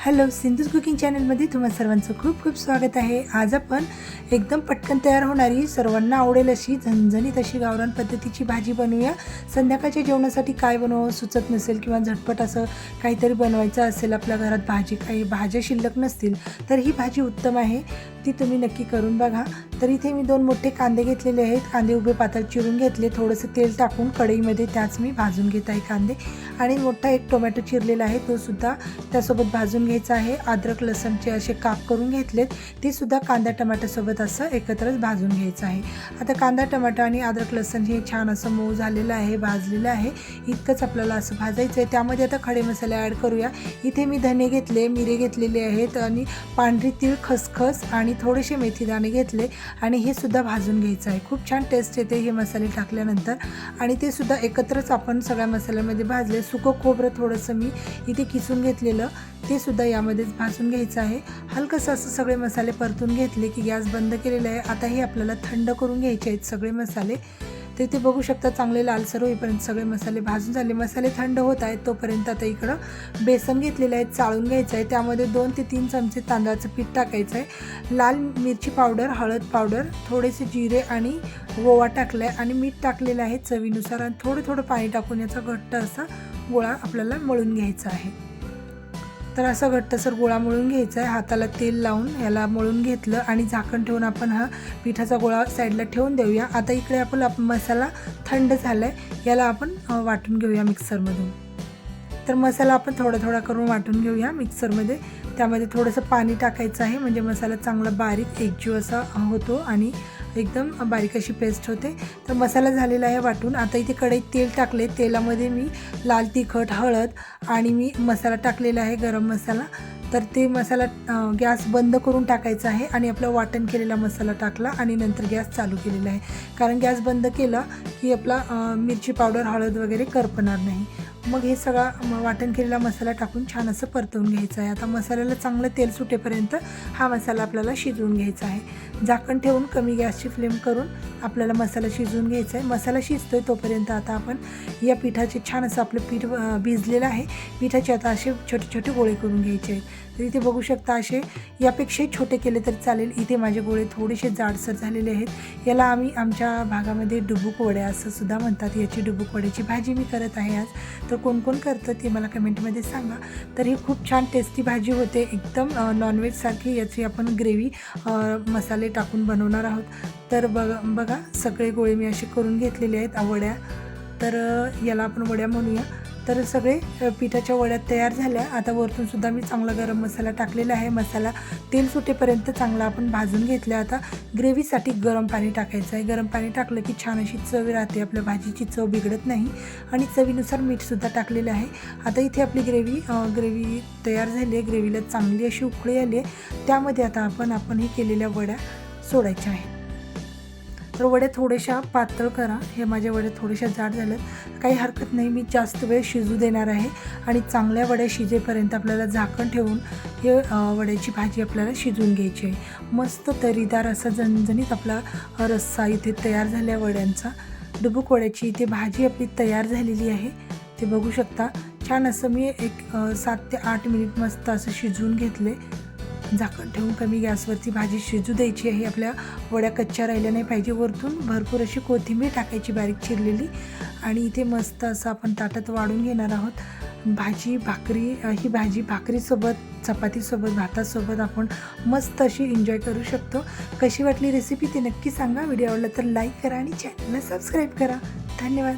Hello सिंधूज cooking चॅनलमध्ये तुम्हा सर्वांचं खूप खूप स्वागत आहे. आज आपण एकदम पटकन तयार होणारी सर्वांना आवडेल अशी झणझणीत अशी गावरान पद्धतीची भाजी बनवूया. संध्याकाळच्या जेवणासाठी काय बनवावं सुचत नसेल किंवा झटपट असं काहीतरी बनवायचं असेल आपल्या घरात भाजी काही भाज्या शिल्लक नसतील तर ही भाजी उत्तम आहे. ती तुम्ही नक्की करून बघा. तर इथे मी दोन मोठे कांदे घेतलेले आहेत. कांदे उभे पातळ चिरून घेतले. थोडंसं तेल टाकून कढईमध्ये त्याच मी भाजून घेत आहे कांदे. आणि मोठा एक टोमॅटो चिरलेला आहे. तो सुद्धा त्यासोबत भाजून घ्यायचा आहे. अद्रक लसणचे असे काप करून घेतलेत. ते सुद्धा कांदा टमाट्यासोबत असं एकत्रच भाजून घ्यायचं आहे. आता कांदा टमाटा आणि अद्रक लसण हे छान असं मऊ झालेलं आहे भाजलेलं आहे. इतकंच आपल्याला असं भाजायचं आहे. त्यामध्ये आता खडे मसाले ॲड करूया. इथे मी धने घेतले मिरे घेतलेले आहेत आणि पांढरी तीळ खसखस आणि थोडेसे मेथीदाणे घेतले. आणि हे सुद्धा भाजून घ्यायचं आहे. खूप छान टेस्ट येते हे मसाले टाकल्यानंतर. आणि ते सुद्धा एकत्रच आपण सगळ्या मसाल्यामध्ये भाजले. सुकं खोबरं थोडंसं मी इथे किसून घेतलेलं. ते सुद्धा यामध्येच भाजून घ्यायचं आहे. हलकंसं असं सगळे मसाले परतून घेतले की गॅस बंद केलेला आहे. आता हे आपल्याला थंड करून घ्यायचे आहेत सगळे मसाले. तर इथे बघू शकता चांगले लालसर होईपर्यंत सगळे मसाले भाजून झाले. मसाले थंड होत आहेत तोपर्यंत आता इकडं बेसन घेतलेलं आहे चाळून घ्यायचं आहे. त्यामध्ये दोन ते तीन चमचे तांदळाचं पीठ टाकायचं आहे. लाल मिरची पावडर हळद पावडर थोडेसे जिरे आणि ओवा टाकला आहे आणि मीठ टाकलेलं आहे चवीनुसार. आणि थोडं थोडं पाणी टाकून याचा घट्ट असा गोळा आपल्याला मळून घ्यायचा आहे. तर असं घट्टसर गोळा मळून घ्यायचा आहे. हाताला तेल लावून याला मळून घेतलं आणि झाकण ठेवून आपण हा पिठाचा गोळा साईडला ठेवून देऊया. आता इकडे आपण आप मसाला थंड झाला आहे याला आपण वाटून घेऊया मिक्सरमधून. तर मसाला आपण थोडा थोडा करून वाटून घेऊया मिक्सरमध्ये. त्यामध्ये थोडंसं पाणी टाकायचं आहे म्हणजे मसाला चांगला बारीक एकजीव असा होतो आणि एकदम बारीक अशी पेस्ट होते. तर मसाला झालेला आहे वाटून. आता इथे कढईत तेल टाकले. तेलामध्ये मी लाल तिखट हळद आणि मी मसाला टाकलेला आहे गरम मसाला. तर ते मसाला गॅस बंद करून टाकायचा आहे आणि आपला वाटण केलेला मसाला टाकला आणि नंतर गॅस चालू केलेला आहे. कारण गॅस बंद केला की आपला मिरची पावडर हळद वगैरे करपणार नाही. मग हे सगळा म- वाटण केलेला मसाला टाकून छान असं परतवून घ्यायचं आहे. आता मसाल्याला चांगलं तेल सुटेपर्यंत हा मसाला आपल्याला शिजवून घ्यायचा आहे. झाकण ठेवून कमी गॅसची फ्लेम करून आपल्याला मसाला शिजवून घ्यायचा आहे. मसाला शिजतो आहे तोपर्यंत आता आपण या पिठाचे छान असं आपलं पीठ भिजलेलं आहे. पिठाचे आता असे छोटे छोटे गोळे करून घ्यायचे आहेत. तर इथे बघू शकता असे यापेक्षाही छोटे केले तरी चालेल. इथे माझे गोळे थोडेसे जाडसर झालेले आहेत. याला आम्ही आमच्या भागामध्ये डुबुक वड्या असं सुद्धा म्हणतात. याची डुबुक वड्याची भाजी मी करत आहे आज. तर कोण कोण करतं ते मला कमेंटमध्ये सांगा. तर ही खूप छान टेस्टी भाजी होते. एकदम नॉनव्हेजसारखी याची आपण ग्रेव्ही मसाले टाकून बनवणार आहोत. तर बघा बघा सगळे गोळे मी असे करून घेतलेले आहेत आवड्या. वड्या तर याला आपण वड्या म्हणूया. तर सगळे पिठाच्या वड्या तयार झाल्या. आता वरतून सुद्धा मी चांगला गरम मसाला टाकलेला आहे. मसाला तेल सुटेपर्यंत चांगला आपण भाजून घेतला आता ग्रेव्हीसाठी गरम पाणी टाकायचं आहे. गरम पाणी टाकलं की छान अशी चव राहते. आपल्या भाजीची चव बिघडत नाही. आणि चवीनुसार मीठसुद्धा टाकलेलं आहे. आता इथे आपली ग्रेव्ही ग्रेव्ही तयार झाली आहे. ग्रेव्हीला चांगली अशी उकळी आली आहे. त्यामध्ये आता आपण आपण हे केलेल्या वड्या सोडायच्या आहेत. तर वड्या थोड्याशा पातळ करा. हे माझ्या वड्या थोड्याशा जाड झाल्यात काही हरकत नाही मी जास्त वेळ शिजू देणार आहे आणि चांगल्या वड्या शिजेपर्यंत आपल्याला झाकण ठेवून हे वड्याची भाजी आपल्याला शिजवून घ्यायची आहे. मस्त तरीदार असा झणझणीत आपला रस्सा इथे तयार झाल्या वड्यांचा. डुबूक वड्याची इथे भाजी आपली तयार झालेली आहे. ते बघू शकता. छान असं मी एक सात ते आठ मिनिट मस्त असं शिजवून घेतले. झाकण ठेवून कमी गॅसवरती भाजी शिजू द्यायची आहे. आपल्या वड्या कच्च्या राहिल्या नाही पाहिजे वरतून. भरपूर अशी कोथिंबीर टाकायची बारीक चिरलेली. आणि इथे मस्त असं आपण ताटात वाढून घेणार आहोत. भाजी भाकरी ही भाजी भाकरीसोबत चपातीसोबत भातासोबत आपण मस्त अशी एन्जॉय करू शकतो. कशी वाटली रेसिपी ते नक्की सांगा. व्हिडिओ आवडला तर लाईक करा आणि चॅनलला सबस्क्राईब करा. धन्यवाद.